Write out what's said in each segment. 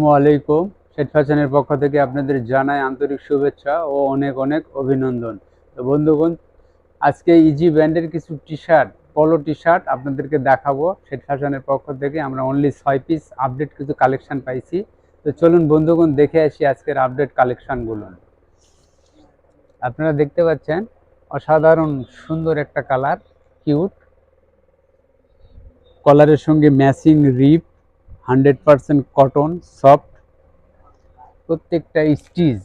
আলাইকুম। শেঠ ফ্যাশনের পক্ষ থেকে আপনাদের জানাই আন্তরিক শুভেচ্ছা ও অনেক অনেক অভিনন্দন। তো বন্ধুগণ, আজকে ইজি ব্র্যান্ডের কিছু টি শার্ট পলো টি শার্ট আপনাদেরকে দেখাবো। শেঠ ফ্যাশনের পক্ষ থেকে আমরা অনলি ছয় পিস আপডেট কিছু কালেকশন পাইছি। তো চলুন বন্ধুগণ, দেখে আসি আজকের আপডেট কালেকশনগুলো আপনারা দেখতে পাচ্ছেন, অসাধারণ সুন্দর একটা কালার কিউট কলারের সঙ্গে matching rib hundred percent cotton soft প্রত্যেকটা স্টিচ।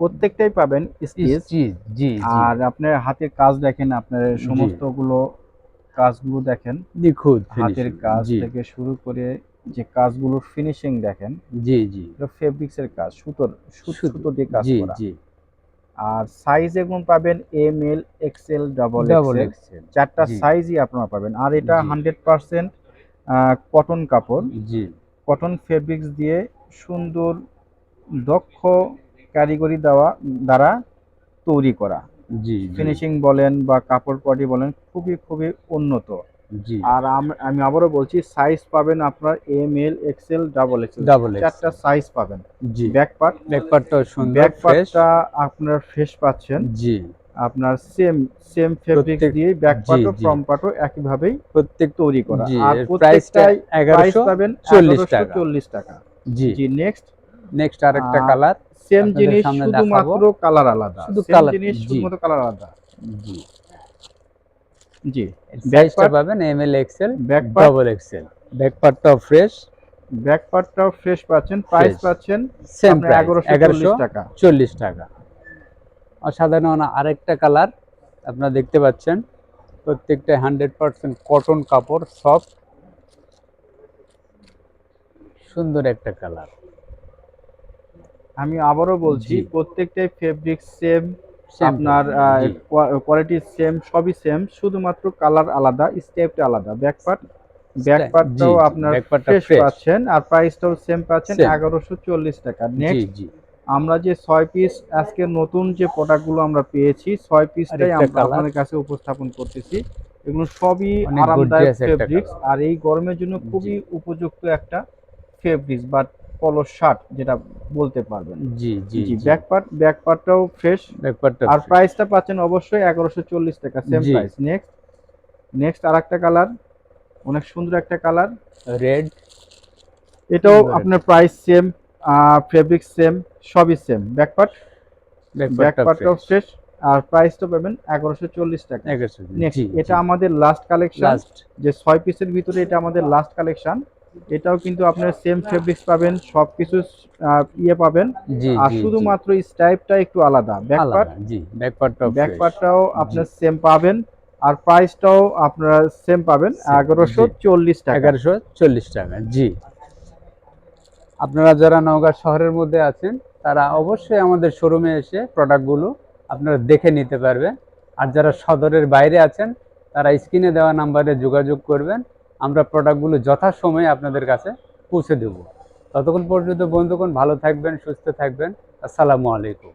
প্রত্যেকটাই পাবেন স্টিচ। জি আর আপনার হাতের কাজ দেখেন আপনার সমস্তগুলো কাজগুলো দেখেন। নিখুঁত হাতের কাজ থেকে শুরু করে যে কাজগুলোর ফিনিশিং দেখেন জি জি। ফেব্রিক্স এর কাজ সুতোর সুতো, সুতো দিয়ে কাজ করা। জি। আর সাইজ এগুলো পাবেন M L XL double double XL চারটা সাইজই আপনারা পাবেন। আর এটা হান্ড্রেড পার্সেন্ট কটন কাপড়। জি। কটন ফেব্রিক্স দিয়ে সুন্দর দক্ষ কারিগরি দেওয়া দ্বারা তৈরি করা। জি ফিনিশিং বলেন বা কাপড় কোয়ালিটি বলেন খুবই খুবই উন্নত। আর আমি আবারও বলছি সাইজ পাবেন আপনার M L XL double XL double চারটা সাইজ পাবেন। জি। ব্যাক পার্ট ব্যাকপার্টটাও সুন্দর ব্যাক পার্টটা আপনার ফ্রেশ পাচ্ছেন। জি। আপনার সেম সেম ফেব্রিক দিয়ে ব্যাক পার্টও। ফ্রন্ট পার্টও একইভাবেই প্রত্যেক তৈরি করা। আর প্রাইস এগারোশো পাবেন চল্লিশ চল্লিশ টাকা। চল্লিশ টাকা। জি। জি নেক্সট নেক্সট আরেকটা কালার সেম জিনিস শুধুমাত্র কালার আলাদা। শুধু colour, জিনিস। শুধুমাত্র কালার আলাদা। জি। জি। সাইজটা পাবেন M L XL back double XL ব্যাকপার্টটাও fresh back পার্টটাও ফ্রেশ পাচ্ছেন প্রাইস। পাচ্ছেন সেম প্রাইস এগারোশো এগারোশো চল্লিশ টাকা। চল্লিশ টাকা। অসাধারণ আরেকটা কালার আপনারা দেখতে পাচ্ছেন প্রত্যেকটা হান্ড্রেড পার্সেন্ট কটন কাপড় সফট সুন্দর একটা কালার আমি আবারও বলছি। প্রত্যেকটাই ফেব্রিক সেম আপনার কোয়ালিটি সেম সবই সেম শুধুমাত্র কালার আলাদা স্টেপটা আলাদা। ব্যাক পার্ট ব্যাক পার্টটাও আপনার ফ্রেশ পাচ্ছেন আর প্রাইসটাও সেম পাচ্ছেন Same। এগারোশো চল্লিশ টাকা। নেক্সট জি। আমরা যে ছয় পিস আজকে নতুন যে প্রোডাক্টগুলো আমরা পেয়েছি ছয় পিসটাই আরেকটা আমরা। আপনাদের কাছে উপস্থাপন করতেছি। এগুলো সবই আরামদায়ক ফেব্রিক্স আর এই গরমের জন্য খুবই উপযুক্ত একটা ফেব্রিক্স বা পলো শার্ট যেটা বলতে পারবেন। জি জি জি ব্যাক পার্ট ব্যাক পার্টটাও ফ্রেশ ব্যাকপার্টটা আর প্রাইসটা পাচ্ছেন অবশ্যই এগারোশো চল্লিশ টাকা সেম প্রাইস নেক্সট নেক্সট আরেকটা কালার অনেক সুন্দর একটা কালার রেড এটাও আপনার প্রাইস সেম ফেব্রিক সেম সবই সেম ব্যাক পার্ট ব্যাক পার্টটাও ফ্রেশ আর প্রাইসটা পাবেন এগারোশো চল্লিশ টাকা। নেক্সট এটা আমাদের লাস্ট কালেকশন যে ছয় পিসের ভিতরে এটা আমাদের লাস্ট কালেকশন এটাও কিন্তু আপনার সেম ফেব্রিক্স পাবেন সব কিছু ইয়ে পাবেন। আর। শুধুমাত্র স্টাইপটা একটু আলাদা। ব্যাক পার্ট আলাদা, জি ব্যাকপার্টটাও ব্যাক fresh। আপনার সেম পাবেন। আর প্রাইসটাও আপনারা সেম পাবেন। এগারোশো। চল্লিশ টাকা। এগারোশো চল্লিশ টাকা জি। আপনারা যারা নওগাঁ শহরের মধ্যে আছেন তারা অবশ্যই আমাদের শোরুমে এসে প্রোডাক্টগুলো আপনারা দেখে নিতে পারবেন আর যারা সদরের বাইরে আছেন তারা স্ক্রিনে দেওয়া নাম্বারে যোগাযোগ করবেন। আমরা প্রোডাক্টগুলো যথাসময়ে আপনাদের কাছে পৌঁছে দেব। ততক্ষণ পর্যন্ত বন্ধুগণ ভালো থাকবেন, সুস্থ থাকবেন। আসসালামু আলাইকুম।